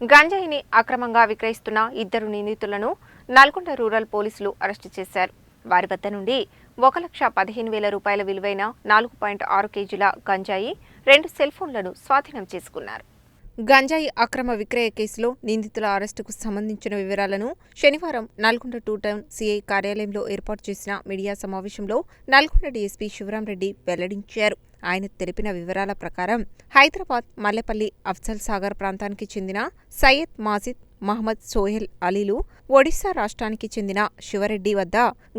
గంజాయిని అక్రమంగా విక్రయిస్తున్న ఇద్దరు నిందితులను నల్గొండ రూరల్ పోలీసులు అరెస్టు చేశారు. వారి వద్ద నుండి ఒక లక్ష పదిహేను వేల రూపాయల విలువైన నాలుగు పాయింట్ ఆరు కేజీల గంజాయి రెండు సెల్ ఫోన్లను స్వాధీనం చేసుకున్నారు. గంజాయి అక్రమ విక్రయ కేసులో నిందితుల అరెస్టుకు సంబంధించిన వివరాలను శనివారం నల్గొండ టూ టౌన్ సిఐ కార్యాలయంలో ఏర్పాటు చేసిన మీడియా సమావేశంలో నల్గొండ డీఎస్పీ శివరాంరెడ్డి వెల్లడించారు. ఆయన తెలిపిన వివరాల ప్రకారం హైదరాబాద్ మల్లెపల్లి అఫ్జల్ సాగర్ ప్రాంతానికి చెందిన సయ్యద్ మాజిద్ మహమ్మద్ సోహెల్ అలీలు ఒడిశా రాష్ట్రానికి చెందిన శివరెడ్డి వద్ద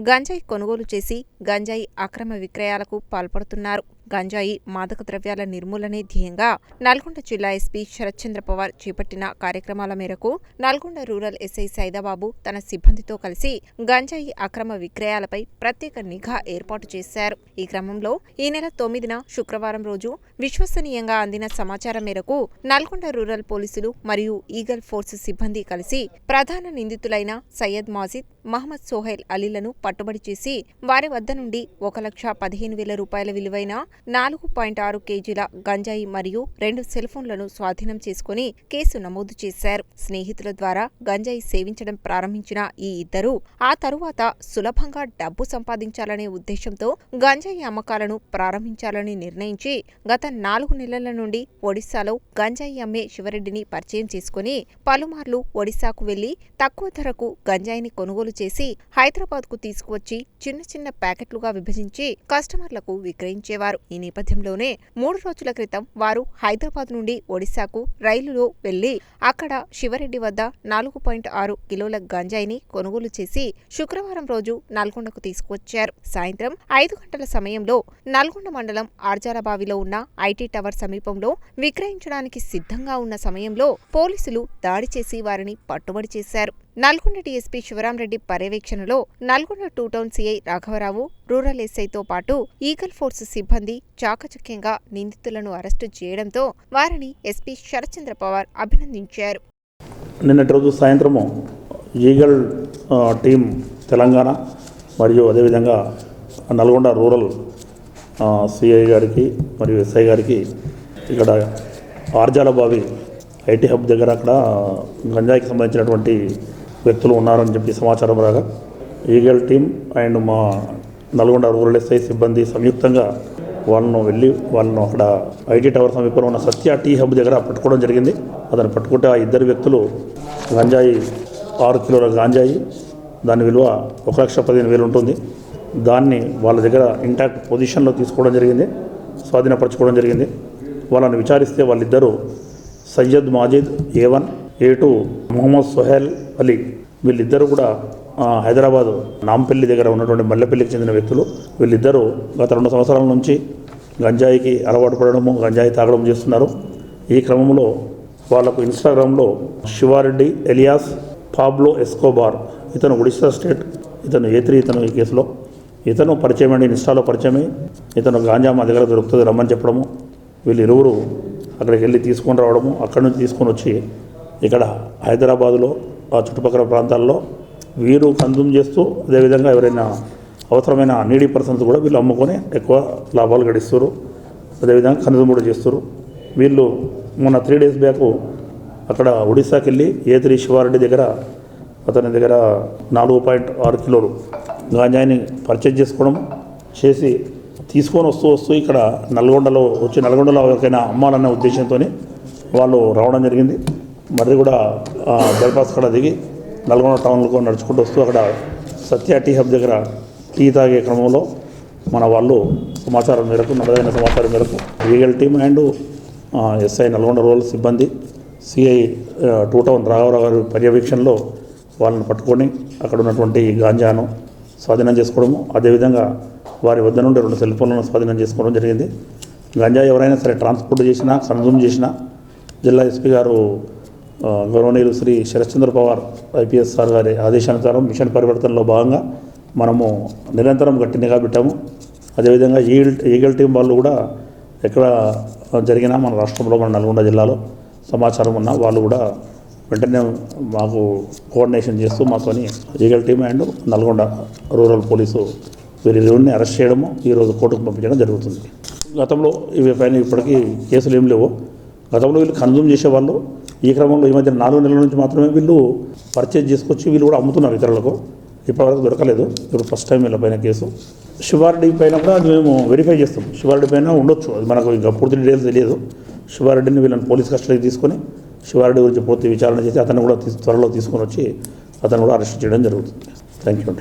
గంజాయి కొనుగోలు చేసి గంజాయి అక్రమ విక్రయాలకు పాల్పడుతున్నారు. గంజాయి మాదక ద్రవ్యాల నిర్మూలనే ధ్యేయంగా నల్గొండ జిల్లా ఎస్పీ శరత్చంద్ర పవార్ చేపట్టిన కార్యక్రమాల మేరకు నల్గొండ రూరల్ ఎస్ఐ సైదాబాబు తన సిబ్బందితో కలిసి గంజాయి అక్రమ విక్రయాలపై ప్రత్యేక నిఘా ఏర్పాటు చేశారు. ఈ క్రమంలో ఈ నెల తొమ్మిదిన శుక్రవారం రోజు విశ్వసనీయంగా అందిన సమాచారం మేరకు నల్గొండ రూరల్ పోలీసులు మరియు ఈగల్ ఫోర్స్ సిబ్బంది కలిసి ప్రధాన నిందితులైన సయ్యద్ మాజిద్ మహమ్మద్ సోహైల్ అలీలను పట్టుబడి చేసి వారి వద్ద నుండి ఒక లక్ష పదిహేను వేల రూపాయల విలువైన నాలుగు పాయింట్ ఆరు కేజీల గంజాయి మరియు రెండు సెల్ఫోన్లను స్వాధీనం చేసుకుని కేసు నమోదు చేశారు. స్నేహితుల ద్వారా గంజాయి సేవించడం ప్రారంభించిన ఈ ఇద్దరు ఆ తరువాత సులభంగా డబ్బు సంపాదించాలనే ఉద్దేశంతో గంజాయి అమ్మకాలను ప్రారంభించాలని నిర్ణయించి గత నాలుగు నెలల నుండి ఒడిశాలో గంజాయి అమ్మే శివరెడ్డిని పరిచయం చేసుకుని పలుమార్లు ఒడిశాకు వెళ్ళి తక్కువ ధరకు గంజాయిని కొనుగోలు చేసి హైదరాబాద్కు తీసుకువచ్చి చిన్న చిన్న ప్యాకెట్లుగా విభజించి కస్టమర్లకు విక్రయించేవారు. ఈ నేపథ్యంలోనే మూడు రోజుల క్రితం వారు హైదరాబాద్ నుండి ఒడిశాకు రైలులో వెళ్ళి అక్కడ శివరెడ్డి వద్ద నాలుగు పాయింట్ ఆరు కిలోల గంజాయిని కొనుగోలు చేసి శుక్రవారం రోజు నల్గొండకు తీసుకువచ్చారు. సాయంత్రం ఐదు గంటల సమయంలో నల్గొండ మండలం ఆర్జాలబావిలో ఉన్న ఐటీ టవర్ సమీపంలో విక్రయించడానికి సిద్ధంగా ఉన్న సమయంలో పోలీసులు దాడి చేసి వారిని పట్టుబడి చేశారు. నల్గొండ డీఎస్పీ శివరాంరెడ్డి పర్యవేక్షణలో నల్గొండ టూ టౌన్ సీఐ రాఘవరావు రూరల్ ఎస్ఐతో పాటు ఈగల్ ఫోర్స్ సిబ్బంది చాకచక్యంగా నిందితులను అరెస్టు చేయడంతో వారిని ఎస్పీ శరత్చంద్ర పవార్ అభినందించారు. నిన్నటి రోజు సాయంత్రము ఈగల్ టీం తెలంగాణ మరియు అదేవిధంగా నల్గొండ రూరల్ సిఐ గారికి మరియు ఎస్ఐ గారికి ఇక్కడ ఆర్జాలబావి ఐటీ హబ్ దగ్గర అక్కడ గంజాయికి సంబంధించినటువంటి వ్యక్తులు ఉన్నారని చెప్పి సమాచారం రాగా ఈగల్ టీం అండ్ మా నల్గొండ రూరల్ ఎస్ఐ సిబ్బంది సంయుక్తంగా వాళ్ళను వెళ్ళి వాళ్ళను అక్కడ ఐటీ టవర్ సమీపంలో ఉన్న సత్య టీ హబ్ దగ్గర పట్టుకోవడం జరిగింది. అతను పట్టుకుంటే ఆ ఇద్దరు వ్యక్తులు గంజాయి ఆరు కిలోల గాంజాయి దాని విలువ ఒక లక్ష పదిహేను వేలు ఉంటుంది. దాన్ని వాళ్ళ దగ్గర ఇంటాక్ట్ పొజిషన్లో తీసుకోవడం జరిగింది. స్వాధీనపరచుకోవడం జరిగింది. వాళ్ళని విచారిస్తే వాళ్ళిద్దరూ సయ్యద్ మాజిద్ ఏ ఏటు ఏ టూ మొహమ్మద్ సొహేల్ అలీ వీళ్ళిద్దరూ కూడా హైదరాబాద్ నాంపల్లి దగ్గర ఉన్నటువంటి మల్లెపల్లికి చెందిన వ్యక్తులు. వీళ్ళిద్దరూ గత రెండు సంవత్సరాల నుంచి గంజాయికి అలవాటు పడడము గంజాయి తాగడం చేస్తున్నారు. ఈ క్రమంలో వాళ్ళకు ఇన్స్టాగ్రామ్లో శివారెడ్డి ఎలియాస్ పాబ్లో ఎస్కోబార్ ఇతను ఒడిశా స్టేట్ ఇతను ఏ త్రీ ఇతను ఈ కేసులో. ఇతను పరిచయం అండి ఇన్స్టాలో పరిచయమై ఇతను గాంజా మా దగ్గర దొరుకుతుంది రమ్మని చెప్పడము. వీళ్ళు ఇరువురు అక్కడికి వెళ్ళి తీసుకొని రావడము అక్కడి నుంచి తీసుకొని వచ్చి ఇక్కడ హైదరాబాదులో ఆ చుట్టుపక్కల ప్రాంతాల్లో వీరు కన్జ్యూమ్ చేస్తూ అదేవిధంగా ఎవరైనా అవసరమైన నీడీ పర్సన్స్ కూడా వీళ్ళు అమ్ముకొని ఎక్కువ లాభాలు గడిస్తారు. అదేవిధంగా కన్జ్యూమ్ కూడా చేస్తారు. వీళ్ళు మొన్న త్రీ డేస్ బ్యాక్ అక్కడ ఒడిశాకి వెళ్ళి ఏ త్రీ శివారెడ్డి దగ్గర అతని దగ్గర నాలుగు పాయింట్ ఆరు కిలోలు గాంజాయిని పర్చేజ్ చేసుకోవడం చేసి తీసుకొని వస్తూ వస్తూ ఇక్కడ నల్గొండలో వచ్చి నల్గొండలో ఎవరికైనా అమ్మాలన్న ఉద్దేశంతో వాళ్ళు రావడం జరిగింది. మరి కూడా బైపాస్ కాడ దిగి నల్గొండ టౌన్లో నడుచుకుంటూ వస్తూ అక్కడ సత్య టీ హబ్ దగ్గర టీ తాగే క్రమంలో మన వాళ్ళు సమాచారం మేరకు నమ్మదైన సమాచారం మేరకు legal team and SI Nalgonda rural సిబ్బంది సిఐ టూ టౌన్ రాఘవరావు గారి పర్యవేక్షణలో వాళ్ళని పట్టుకొని అక్కడ ఉన్నటువంటి గాంజాను స్వాధీనం చేసుకోవడము అదేవిధంగా వారి వద్ద నుండి రెండు సెల్ ఫోన్లను స్వాధీనం చేసుకోవడం జరిగింది. గంజా ఎవరైనా సరే ట్రాన్స్పోర్ట్ చేసినా కన్జ్యూమ్ చేసినా జిల్లా ఎస్పీ గారు గౌరవనీయులు శ్రీ శరత్చంద్ర పవార్ ఐపీఎస్ సార్ గారి ఆదేశానుసారం మిషన్ పరివర్తనలో భాగంగా మనము నిరంతరం గట్టి నిఘా పెట్టాము. అదేవిధంగా ఈగల్ ఈగల్ టీం వాళ్ళు కూడా ఎక్కడ జరిగినా మన రాష్ట్రంలో మన నల్గొండ జిల్లాలో సమాచారం ఉన్న వాళ్ళు కూడా వెంటనే మాకు కోఆర్డినేషన్ చేస్తూ మాతోని eagle team and Nalgonda rural police వీరిని అరెస్ట్ చేయడము ఈరోజు కోర్టుకు పంపించడం జరుగుతుంది. గతంలో ఇవి పైన ఇప్పటికీ కేసులు ఏం లేవు. గతంలో వీళ్ళు కన్జ్యూమ్ చేసేవాళ్ళు ఈ క్రమంలో ఈ మధ్య నాలుగు నెలల నుంచి మాత్రమే వీళ్ళు పర్చేజ్ చేసుకొచ్చి వీళ్ళు కూడా అమ్ముతున్నారు ఇతరులకు. ఇప్పటివరకు దొరకలేదు. ఇప్పుడు ఫస్ట్ టైం వీళ్ళ పైన కేసు. శివారెడ్డి పైన కూడా అది మేము వెరిఫై చేస్తాం. శివారెడ్డి పైన ఉండొచ్చు. అది మనకు ఇంకా పూర్తి డీటెయిల్స్ తెలియదు. శివారెడ్డిని వీళ్ళని పోలీస్ కస్టడీకి తీసుకొని శివారెడ్డి గురించి పూర్తి విచారణ చేసి అతను కూడా త్వరలో తీసుకొని వచ్చి అతను కూడా అరెస్ట్ చేయడం జరుగుతుంది. థ్యాంక్ యూ అండి